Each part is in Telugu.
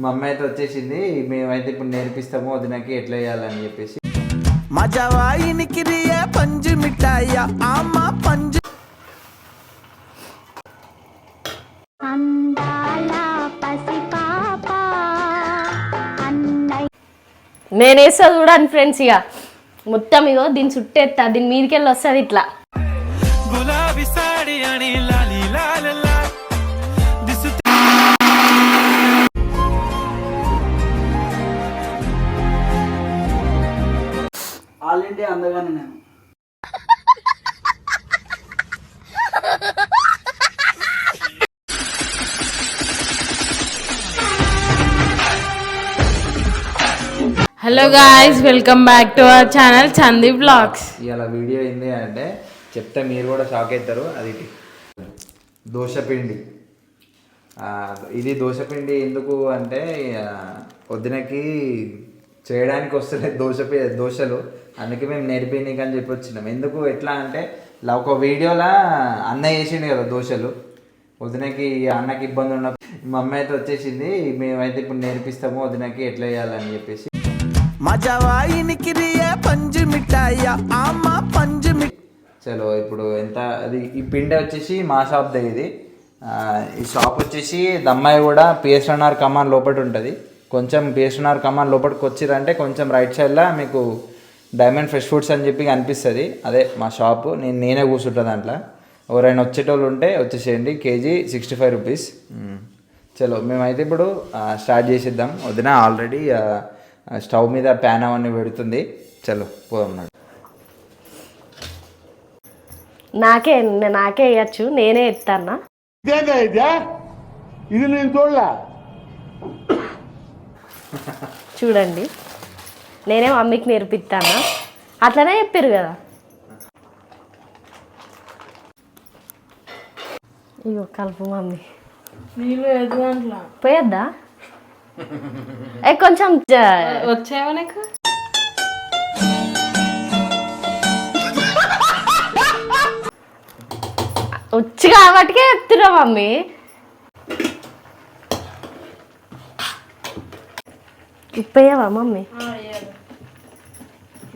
మా అమ్మ అయితే వచ్చేసింది మేమైతే ఇప్పుడు నేర్పిస్తాము వదినకి ఎట్లా వేయాలని చెప్పేసి. మజవాయినికిరియ పంజు మిఠాయ పంజు నేను వేస్తా చూడండి ఫ్రెండ్స్ ఇక మొత్తం ఇగో దీని చుట్టేస్తా దీని మీదకెళ్ళి వస్తుంది ఇట్లా. గులాబీ సాడి అని అందగానే నేను. Hello guys welcome back to our channel Chandi vlogs ఇవాళ వీడియో ఏంది అంటే చెప్తే మీరు కూడా షాక్ అవుతారు అది దోశపిండి. ఆ, ఇది దోశపిండి ఎందుకు అంటే ఆ, వదినకి చేయడానికి వస్తలేదు దోశ పి- దోశలు. అందుకే మేము నేర్పినీకి అని చెప్పి వచ్చినాం. ఎందుకు? ఎట్లా అంటే ఇలా ఒక వీడియోలో అన్న చేసిండు కదా దోశలు. వదినకి అన్నకి ఇబ్బంది ఉన్న మా అమ్మ అయితే వచ్చేసింది మేమైతే ఇప్పుడు నేర్పిస్తాము వదినకి ఎట్లా చేయాలని చెప్పేసి. మజవాయినికిరియ పంజు మిఠాయ ఆమ పంజు మిఠాయ చలో ఇప్పుడు ఎంత అది ఈ పిండి వచ్చేసి మా షాప్ ఇది. ఈ షాప్ వచ్చేసి దమ్మాయి కూడా పిఎస్ఎన్ఆర్ కమాన్ లోపల ఉంటుంది. కొంచెం పిఎస్ఎన్ఆర్ కమాన్ లోపలికి వచ్చిరంటే కొంచెం రైట్ సైడ్లో మీకు డైమండ్ ఫ్రెష్ ఫుడ్స్ అని చెప్పి కనిపిస్తుంది. అదే మా షాపు నేను నేనే కూర్చుంటా దాంట్లో. ఎవరైనా వచ్చేటోళ్ళు ఉంటే వచ్చేసేయండి. కేజీ సిక్స్టీ ఫైవ్ రూపీస్ మ్మ్. చలో మేమైతే ఇప్పుడు స్టార్ట్ చేసేద్దాం. వదిన ఆల్రెడీ స్టవ్ మీద ప్యాన్ అవన్నీ పెడుతుంది. చలో పోదాం నాకే నాకే వేయచ్చు నేనే ఎత్తానా చూడండి. నేనే మమ్మీకి నేర్పిస్తానా? అట్లనే చెప్పారు కదా. ఇగో కలుపు మమ్మీ. పోయొద్దా? ఏ కొంచెం వచ్చావా నీకు? వచ్చి కాబట్టికే చెప్తున్నా మమ్మీ. ఉప్పేయవా మమ్మీ?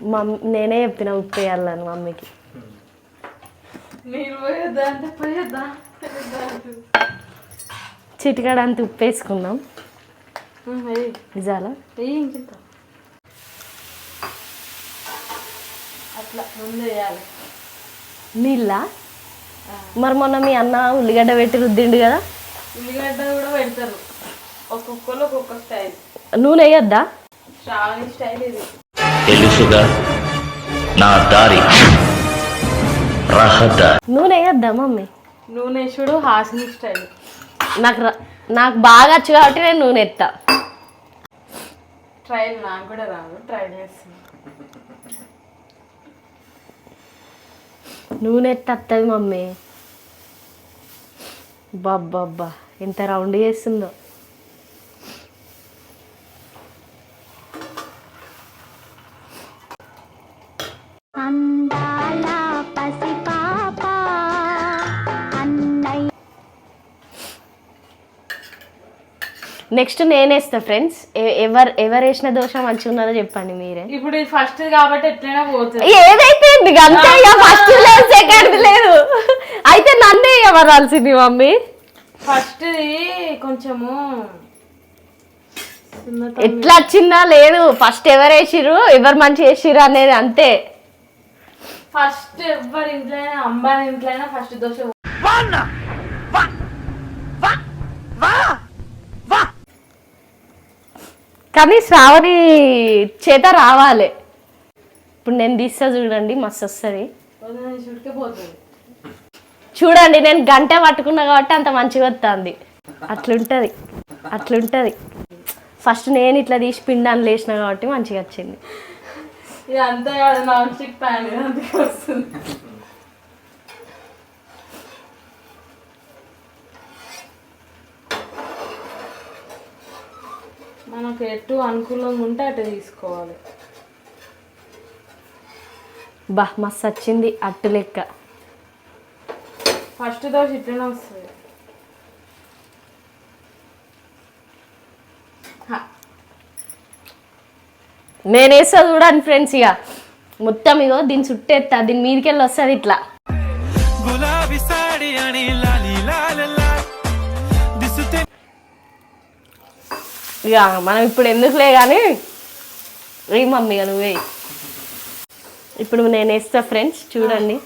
మమ్మీ నేనే చెప్పిన మమ్మీకి. పోయొద్దా అంటే పోయొద్దా చిటికాడ అంత ఉప్పేసుకుందాం వెయ్యి నిజాలా? నీళ్ళ? మరి మొన్న మీ అన్న ఉల్లిగడ్డ పెట్టి రుద్దిండు కదా? ఉల్లిగడ్డ కూడా పెడతారు. ఒక్కొక్కరు ఒక్కొక్క స్టైల్. నూనె వేయొద్దా? శ్రావణి స్టైల్ ఇది. తెలుసుగా. నా దారి. రహదారి నూనె వేయొద్దా మమ్మీ? నూనె చూడు హాసిని స్టైల్. నాకు రా- నాకు బాగా వచ్చు కాబట్టి నేను నూనె ఎత్తా ట్రైల్ నాకు కూడా రాదు ట్రై చేస్తాను నూనె ఎత్తత్తది మమ్మీ. బాబ్బా ఎంత రౌండ్ చేస్తుందో. అందాల పసిపాప అన్నయ్య. నెక్స్ట్ నేనేస్తా ఫ్రెండ్స్. ఎవరు ఎవరు వేసిన దోశ మంచిగా ఉన్నదో చెప్పండి మీరే. ఇప్పుడు ఇది ఫస్ట్ కాబట్టి ఎట్లయినా పోతుంది. ఏదైతే అంతే ఫస్ట్ లేదు సెకండ్ లేదు. అయితే నన్నే ఇవ్వరాల్సింది మమ్మీ. ఫస్ట్ కొంచెము సున్నత ఎట్లా వచ్చిందా లేదు. ఫస్ట్ ఎవరు వేసిర్రు ఎవరు మంచి వేసిర్రు అనేది అంతే. ఫస్ట్ ఎవరి ఇంట్లో అయినా అమ్మాయి ఇంట్లో అయినా ఫస్ట్ దోశ కానీ శ్రావణి చేత రావాలి. ఇప్పుడు నేను తీస్తా చూడండి మస్తు వస్తుంది. చూడండి నేను గంట పట్టుకున్నా కాబట్టి అంత మంచిగా వస్తుంది అట్లుంటుంది అట్లుంటుంది. ఫస్ట్ నేను ఇట్లా తీసి పిండాన్ని లేచిన కాబట్టి మంచిగా వచ్చింది. ఇది అంతే నాన్ స్టిక్ ప్యాన్ అందుకే వస్తుంది? మనకు ఎటు అనుకూలంగా ఉంటే అటు తీసుకోవాలి. బా మస్తు వచ్చింది అట్టు లెక్క. ఫస్ట్ దోశ ఇట్లనే వస్తుంది. నేను వేస్తా చూడండి ఫ్రెండ్స్ ఇక. మొత్తం ఇగో దీని చుట్టేస్తా దీని మీదకెళ్ళి వస్తుంది ఇట్లా. ఇక మనం ఇప్పుడు ఎందుకులే కానీ ఏ మమ్మీ ఇక నువ్వే. ఇప్పుడు నేను వేస్తా ఫ్రెండ్స్ చూడండి.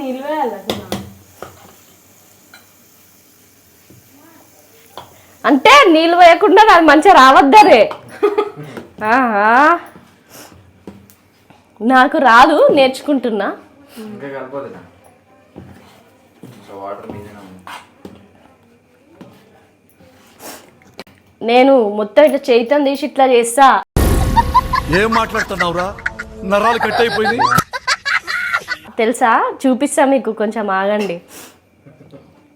నీళ్ళు వేయాలి అంటే నీళ్ళు వేయకుండా అది మంచిగా రావద్దరే ఆహా. నాకు రాదు నేర్చుకుంటున్నా. నేను మొత్తం ఇట్లా చైతం తీసి ఇట్లా చేస్తా. ఏం మాట్లాడుతున్నావురా? నరాలు కట్ అయిపోయింది. తెలుసా? చూపిస్తా మీకు కొంచెం ఆగండి.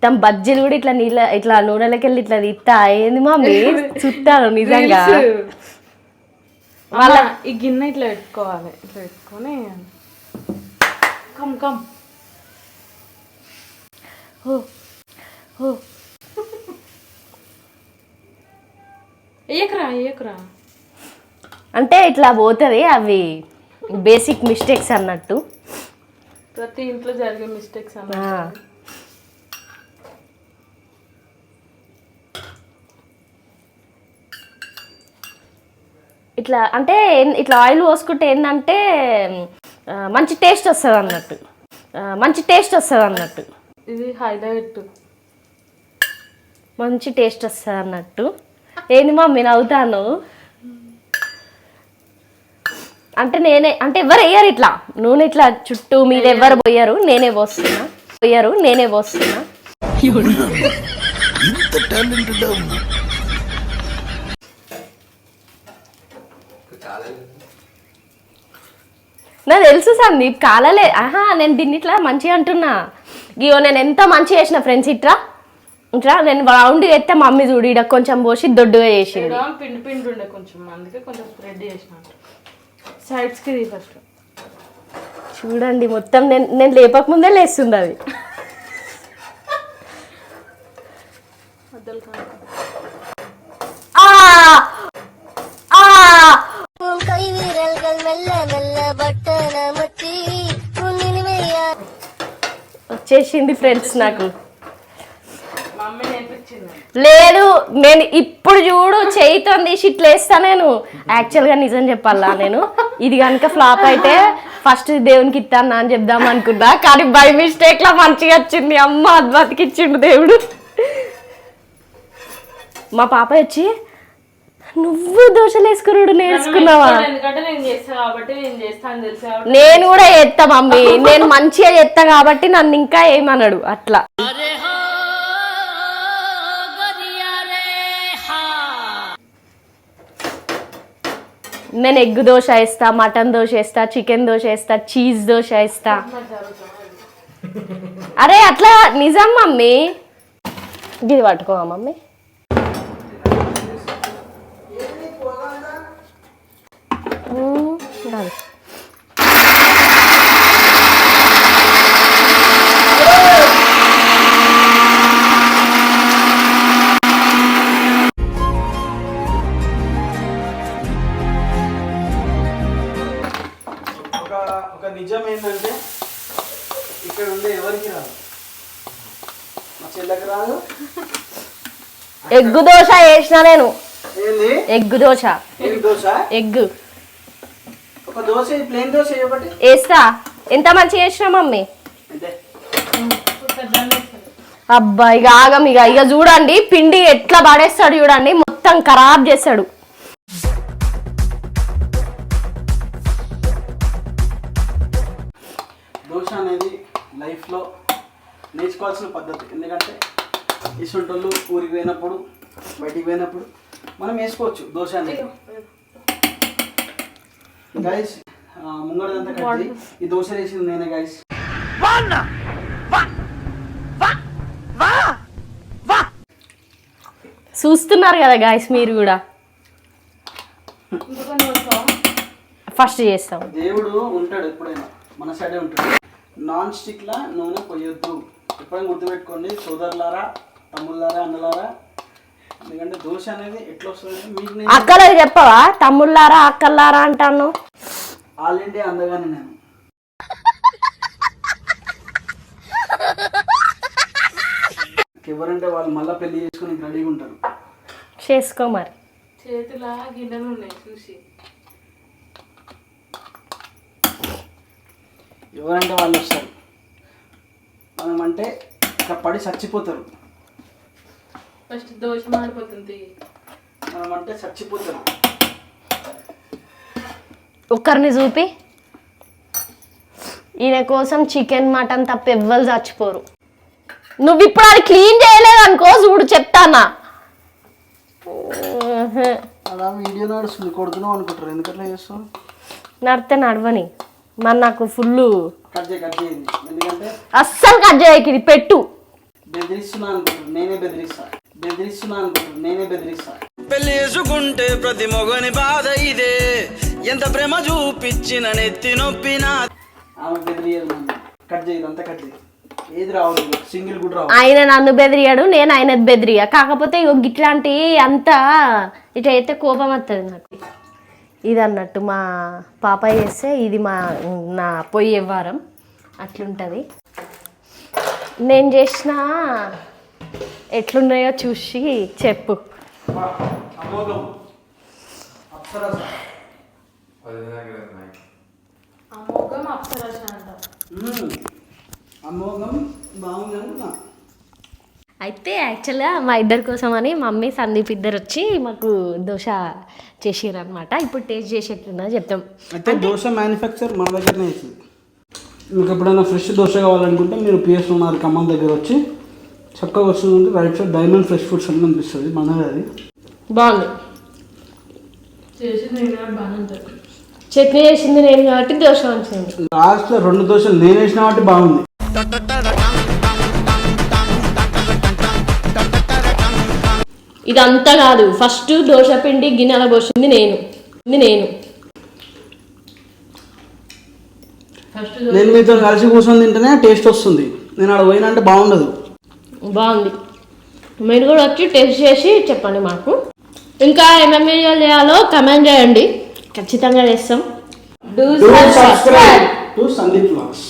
తమ బజ్జీలు కూడా ఇట్లా నీళ్ళ ఇట్లా నూనెలకి వెళ్ళి ఇట్లా తీస్తా ఏంది మమ్మీ చూస్తాను నిజంగా? వాళ్ళ ఈ గిన్నె ఇట్లా పెట్టుకోవాలి ఇట్లా పెట్టుకొని. Come come. ఓ ఓ ఏయకురా ఏయకురా అంటే ఇట్లా పోతుంది అవి బేసిక్ మిస్టేక్స్ అన్నట్టు. ప్రతి ఇంట్లో జరిగే మిస్టేక్స్ అన్న ఇట్లా అంటే ఇట్లా ఆయిల్ పోసుకుంటే ఏంటంటే మంచి టేస్ట్ వస్తుంది అన్నట్టు. మంచి టేస్ట్ వస్తుంది అన్నట్టు. ఇది హైలైట్. మంచి టేస్ట్ వస్తుంది అన్నట్టు. ఏంది మమ్మీ నవ్వుతాను అంటే నేనే అంటే ఎవరు వేయరు ఇట్లా. నూనె ఇట్లా చుట్టూ మీద ఎవరు పోయారు నేనే పోస్తున్నా. పోయారు నేనే పోస్తున్నా. నాకు తెలుసు సందీప్ కాలలే. ఆహా నేను దీన్ని ఇట్లా మంచిగా అంటున్నా. ఇగో నేను ఎంత మంచిగా చేసిన ఫ్రెండ్స్ ఇట్లా ఇట్లా నేను రౌండ్గా ఎత్తే మమ్మీ చూడు ఈడ కొంచెం పోసి దొడ్డుగా చేసింది. ఇక్కడ పిండి పిండి ఉండే కొంచెం అందుకే కొంచెం స్ప్రెడ్ చేసిన. సైడ్స్కి ఫస్ట్ చూడండి మొత్తం నేను నేను లేపక ముందే లేస్తుంది అది. వచ్చేసింది ఫ్రెండ్స్ నాకు. లేదు నేను ఇప్పుడు చూడు చేయితో తీసి ఇట్లా వేస్తా నేను. యాక్చువల్గా నిజం చెప్పాలా నేను? ఇది కనుక ఫ్లాప్ అయితే ఫస్ట్ దేవునికి ఇస్తాను అని చెప్దాం అనుకున్నా. కానీ బై మిస్టేక్ లా మంచిగా వచ్చింది. అమ్మ అది బతికిచ్చిండు దేవుడు. మా పాప వచ్చి నువ్వు దోశలు వేసుకున్నాడు నేర్చుకున్నావా ఎందుకంటే నేను చేస్తా కాబట్టి నేను చేస్తాను తెలుసు కాబట్టి. నేను కూడా చేస్తా మమ్మీ. నేను మంచిగా చేస్తా కాబట్టి నన్ను ఇంకా ఏమన్నాడు అట్లా. నేను ఎగ్ దోశ వేస్తా మటన్ దోశ వేస్తా చికెన్ దోశ వేస్తా చీజ్ దోశ వేస్తా. అరే అట్లా నిజం మమ్మీ. ఇది పట్టుకో మమ్మీ? ఒక ఒక నిజం ఏంటంటే ఇక్కడ ఉండే ఎవరికి రాదు? మా చెల్లెకి రాదు? ఎగ్ దోశ వేసిన నేను. ఏంది? ఎగ్ దోశ. ఏం దోశ? ఎగ్ ఒక దోశ ప్లేన్ దోశ ఒకటి? వేస్తా ఎంత మంచిగా వేసినా మమ్మీ? అంతే అబ్బా ఇక ఆగం ఇక ఇక చూడండి పిండి ఎట్లా పడేస్తాడు చూడండి మొత్తం ఖరాబ్ చేస్తాడు. దోశ అనేది లైఫ్లో నేర్చుకోవాల్సిన పద్ధతి. ఎందుకంటే ఇసుంటోళ్ళు ఊరికి పోయినప్పుడు బయటికి పోయినప్పుడు మనం వేసుకోవచ్చు దోశ అనేది. గైస్ ముంగడంతా కట్టి ఈ దోశ వేసింది నేనే గైస్ చూస్తున్నారు కదా గాయస్ మీరు కూడా. ఫస్ట్ చేస్తాం. దేవుడు ఉంటాడు ఎప్పుడైనా. మన సైడే ఉంటాడు. నాన్ స్టిక్ లా నూనె పోయొద్దు. ఎప్పుడైనా గుర్తుపెట్టుకోండి సోదరులారా తమ్ముళ్ళారా అన్నలారా ఎందుకంటే దోశ అనేది ఎట్లా వస్తుంది మీకు నేను అక్కలకు చెప్పవా? తమ్ముళ్ళారా అక్కల్లారా అంటాను? ఆల్ ఇండియా అందగానే నేను. ఎవరంటే వాళ్ళు మళ్ళీ పెళ్ళి చేసుకుని రెడీగా ఉంటారు. చేసుకో మరి. చేతుల గిన్నెలు ఉన్నాయి చూసి. ఎవరంటే వాళ్ళు వస్తారు. మనం అంటే ఇట్లా పడి చచ్చిపోతారు. ఫస్ట్ దోశ మాడిపోతుంది మనం అంటే చచ్చిపోతారు ఒక్కరిని చూపి. ఈయన కోసం చికెన్ మటన్ తప్ప ఎవ్వరు చచ్చిపోరు. నువ్వు ఇప్పుడు అది క్లీన్ చేయలేదు అనుకో చూడు చెప్తానా. ఊహు. అలా వీడియో నడుస్తుంది కొడుతున్నావు అనుకుంటారు. ఎందుకట్లా చేస్తావు? నడితే నడవని. మరి నాకు ఫుల్ కట్ చేయి కట్ చేయండి ఎందుకంటే అస్సలు కట్ చేయకి పెట్టు. బెదిరిస్తున్నా నేనే బెదిరిస్తా. బెదిరిస్తున్నా అనుకుంటారు నేనే బెదిరిస్తా. పెళ్ళి చేసుకుంటే ప్రతి మొగని బాధ ఇదే. ఎంత ప్రేమ చూపించిన నెత్తి నొప్పినా ఆమె బెదిరియదు నన్ను. కట్ చేయదు అంతా కట్ చేయదు. ఏది రావద్దు సింగిల్ కూడా రావు ఆయన నన్ను బెదిరియాడు నేను ఆయన బెదిరియా. కాకపోతే ఇగో గిట్లాంటి అంతా ఇటు అయితే కోపం వస్తుంది నాకు. ఇది అన్నట్టు మా పాప చేస్తే ఇది మా నా పొయ్యి వారం అట్లుంటుంది. నేను చేసిన ఎట్లున్నాయో చూసి చెప్పు. అమోఘం అప్సరస. అమోఘం అప్సరస అంట. మ్మ్. అమోఘం బాగుంది అనుకున్నా. అయితే యాక్చువల్గా మా ఇద్దరి కోసం అని మమ్మీ సందీప్ ఇద్దరు వచ్చి మాకు దోశ చేసిర్రు అనమాట ఇప్పుడు టేస్ట్ చేసేట్లున్నా చెప్తాం. అయితే దోశ మ్యానుఫ్యాక్చర్ మన దగ్గరనే అవుతుంది మీకు ఎప్పుడైనా ఫ్రెష్ దోశ కావాలనుకుంటే మీరు పిఎస్ ఉన్నారు ఖమ్మం దగ్గర వచ్చి చక్కగా వస్తుందంటే right side diamond fresh foods అని కనిపిస్తుంది మనది అది. బాగుంది. చట్నీ చేసింది నేను కాబట్టి దోశ వచ్చింది లాస్ట్లో రెండు దోశలు నేను వేసిన కాబట్టి బాగుంది. ఇదంతా కాదు ఫస్ట్ దోశ పిండి గిన్నెల పోసింది నేను. ఇది నేను. ఫస్ట్ నేను మీతో కలిసి కూర్చొని తింటేనే టేస్ట్ వస్తుంది. నేను ఆడ పోయినా అంటే బాగుండదు. బాగుంది. మీరు కూడా వచ్చి టెస్ట్ చేసి చెప్పండి మాకు. ఇంకా ఏమేమి వీడియోలు చేయాలో కమెంట్ చేయండి. ఖచ్చితంగా చేస్తాం. Do subscribe to Sandeep vlogs